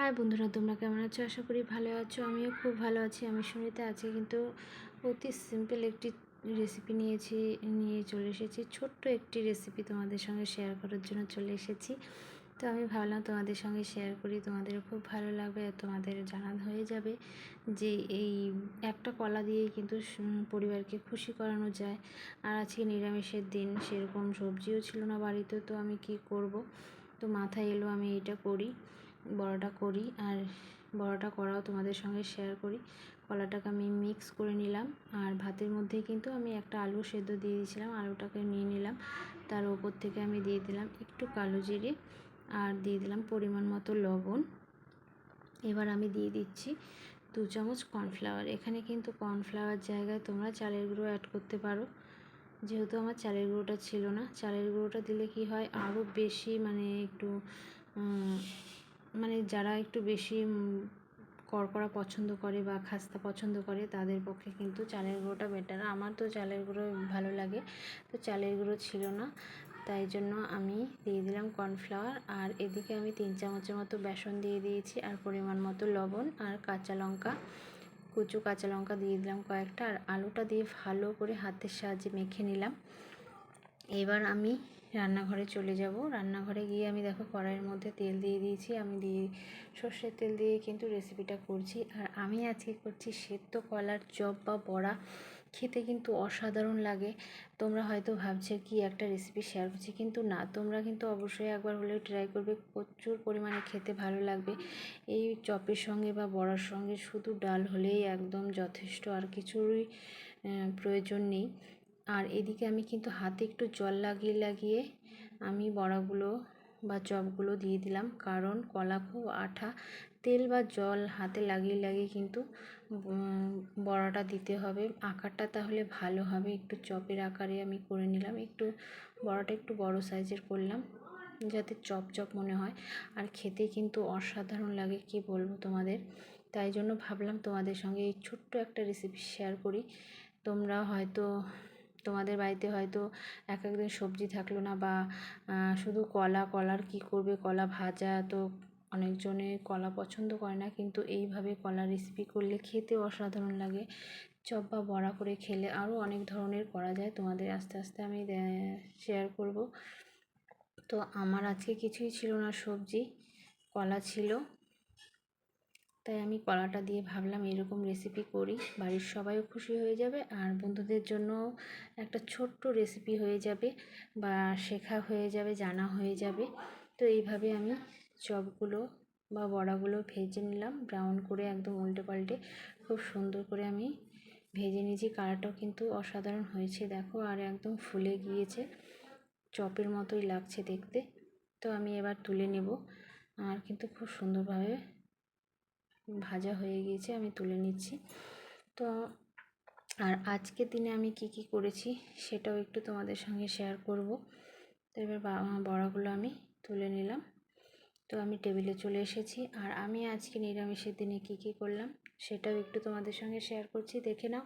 High বন্ধুরা, তোমরা কেমন আছো? আশা করি ভালো আছো। আমিও খুব ভালো আছি। আমি শুনিতে আছি কিন্তু অতি সিম্পল একটি রেসিপি নিয়েছি, নিয়ে চলে এসেছি। ছোট্ট একটি রেসিপি তোমাদের সঙ্গে শেয়ার করার জন্য চলে এসেছি। তো আমি ভাবলাম তোমাদের সঙ্গে শেয়ার করি। তোমাদেরও খুব ভালো লাগবে আর তোমাদের জানা হয়ে যাবে যে এই একটা কলা দিয়েই কিন্তু পরিবারকে খুশি করানো যায়। আর আজকে নিরামিষের দিন সেরকম সবজিও ছিল না বাড়িতে, তো আমি কি করব? তো মাথায় এলো আমি এটা করি। বড়াটা করি আর বড়াটা করাও তোমাদের সঙ্গে শেয়ার করি। কলাটাকে আমি মিক্স করে নিলাম আর ভাতের মধ্যে কিন্তু আমি একটা আলু সেদ্ধ দিয়ে দিয়েছিলাম, আলুটাকে নিয়ে নিলাম। তার ওপর থেকে আমি দিয়ে দিলাম একটু কালো জিরে আর দিয়ে দিলাম পরিমাণ মতো লবণ। এবার আমি দিয়ে দিচ্ছি দু চামচ কর্নফ্লাওয়ার এখানে কিন্তু কর্নফ্লাওয়ার জায়গায় তোমরা চালের গুঁড়ো অ্যাড করতে পারো। যেহেতু আমার চালের গুঁড়োটা ছিল না, চালের গুঁড়োটা দিলে কি হয় আরও বেশি মানে একটু মানে যারা একটু বেশি কড়কড়া পছন্দ করে বা খাস্তা পছন্দ করে তাদের পক্ষে কিন্তু চালের গুঁড়োটা বেটার আমার তো চালের গুঁড়ো ভালো লাগে, তো চালের গুঁড়ো ছিল না, তাই জন্য আমি দিয়ে দিলাম কর্নফ্লাওয়ার আর এদিকে আমি তিন চামচের মতো বেসন দিয়ে দিয়েছি আর পরিমাণ মতো লবণ আর কাঁচা লঙ্কা, কুচু কাঁচা লঙ্কা দিয়ে দিলাম কয়েকটা আর আলুটা দিয়ে ভালো করে হাতের সাহায্যে মেখে নিলাম। এবার আমি রান্নাঘরে চলে যাব। রান্নাঘরে গিয়ে আমি দেখো কড়াইয়ের মধ্যে তেল দিয়ে দিয়েছি। আমি দিয়ে সর্ষের তেল দিয়ে কিন্তু রেসিপিটা করছি। আর আমি আজকে করছি সেদ্ধ কলার চপ বা বড়া। খেতে কিন্তু অসাধারণ লাগে। তোমরা হয়তো ভাবছে, কি একটা রেসিপি শেয়ার করছি? কিন্তু না, তোমরা কিন্তু অবশ্যই একবার হলেও ট্রাই করবে। প্রচুর পরিমাণে খেতে ভালো লাগবে। এই চপের সঙ্গে বা বড়ার সঙ্গে শুধু ডাল হলেই একদম যথেষ্ট। আর কিছুরই প্রয়োজন নেই। আর এদিকে আমি কিন্তু হাতে একটু জল লাগিয়ে লাগিয়ে আমি বড়াগুলো বা চপগুলো দিয়ে দিলাম। কারণ কলা খুব আঠা। তেল বা জল হাতে লাগিয়ে লাগিয়ে কিন্তু বড়াটা দিতে হবে। আকারটা তাহলে ভালো হবে। একটু চপের আকারে আমি করে নিলাম। একটু বড়াটা একটু বড় সাইজের করলাম, যাতে চপ চপ মনে হয়। আর খেতে কিন্তু অসাধারণ লাগে, কি বলব তোমাদের? তাই জন্য ভাবলাম তোমাদের সঙ্গে এই ছোট্ট একটা রেসিপি শেয়ার করি। তোমরা হয়তো তোমাদের বাড়িতে হয়তো এক একদিন সবজি থাকল না বা শুধু কলা, কলার কি করবে? কলা ভাজা তো অনেকজনে কলা পছন্দ করে না, কিন্তু এইভাবে কলা রেসিপি করলে খেতে অসাধারণ লাগে। চপ বা বড়া করে খেলে আরও অনেক ধরনের করা যায়। তোমাদের আস্তে আস্তে আমি শেয়ার করব। তো আমার আজকে কিছুই ছিল না সবজি, কলা ছিল। তাই আমি কলাটা দিয়ে ভাবলাম এরকম রেসিপি করি। বাড়ির সবাইও খুশি হয়ে যাবে আর বন্ধুদের জন্য একটা ছোট্ট রেসিপি হয়ে যাবে বা শেখা হয়ে যাবে, জানা হয়ে যাবে। তো এইভাবে আমি চপগুলো বা বড়াগুলো ভেজে নিলাম ব্রাউন করে একদম উল্টে পাল্টে খুব সুন্দর করে আমি ভেজে নিয়েছি। কালারটাও কিন্তু অসাধারণ হয়েছে, দেখো, আর একদম ফুলে গিয়েছে। চপের মতোই লাগছে দেখতে। তো আমি এবার তুলে নেব। আর কিন্তু খুব সুন্দরভাবে ভাজা হয়ে গিয়েছে, আমি তুলে নিচ্ছি। তো, আর আজকের দিনে আমি কি কি করেছি সেটাও একটু তোমাদের সঙ্গে শেয়ার করব। তো এবার বড়াগুলো আমি তুলে নিলাম। তো আমি টেবিলে চলে এসেছি। আর আমি আজকে নিরামিষের দিনে কি কি করলাম সেটাও একটু তোমাদের সঙ্গে শেয়ার করছি। দেখে নাও।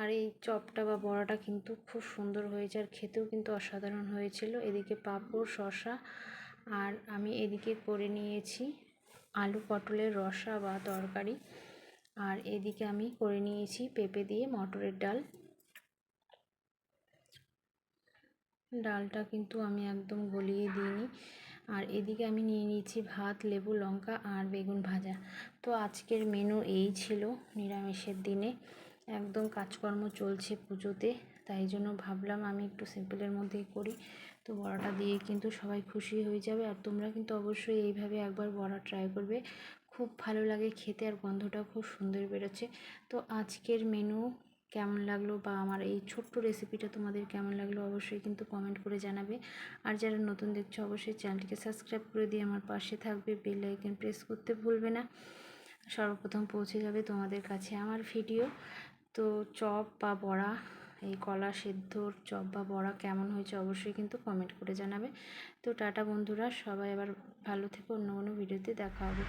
আর এই চপটা বা বড়াটা কিন্তু খুব সুন্দর হয়েছে আর খেতেও কিন্তু অসাধারণ হয়েছিল। এদিকে পাঁপড় শশা আর আমি এদিকে করে নিয়েছি আলু পটলের রসা বা তরকারি। আর এদিকে আমি করে নিয়েছি পেঁপে দিয়ে মটরের ডাল। ডালটা কিন্তু আমি একদম গলিয়ে দিইনি। আর এদিকে আমি নিয়ে নিয়েছি ভাত, লেবু, লঙ্কা আর বেগুন ভাজা। তো আজকের মেনু এই ছিল নিরামিষের দিনে। একদম কাজকর্ম চলছে পুজোতে, তাই জন্য ভাবলাম আমি একটু সিম্পলের মধ্যেই করি। তো বড়াটা দিয়ে কিন্তু সবাই খুশি হয়ে যাবে। আর তোমরা কিন্তু অবশ্যই এইভাবে একবার বড়া ট্রাই করবে। খুব ভালো লাগে খেতে আর গন্ধটাও খুব সুন্দর বেরোচ্ছে। তো আজকের মেনু কেমন লাগল বা আমার এই ছোট্ট রেসিপিটা তোমাদের কেমন লাগল অবশ্যই কিন্তু কমেন্ট করে জানাবে। আর যারা নতুন দেখছ অবশ্যই চ্যানেলটিকে সাবস্ক্রাইব করে দিয়ে আমার পাশে থাকবে। বেল আইকন প্রেস করতে ভুলবে না। সর্বপ্রথম পৌঁছে যাবে তোমাদের কাছে আমার ভিডিও তো চপ বা বড়া এই কলা সেদ্ধর চপ বা বড়া কেমন হয়েছে অবশ্যই কিন্তু কমেন্ট করে জানাবে। তো টাটা বন্ধুরা, সবাই আবার ভালো থেকে, অন্য কোনো ভিডিওতে দেখা হবে।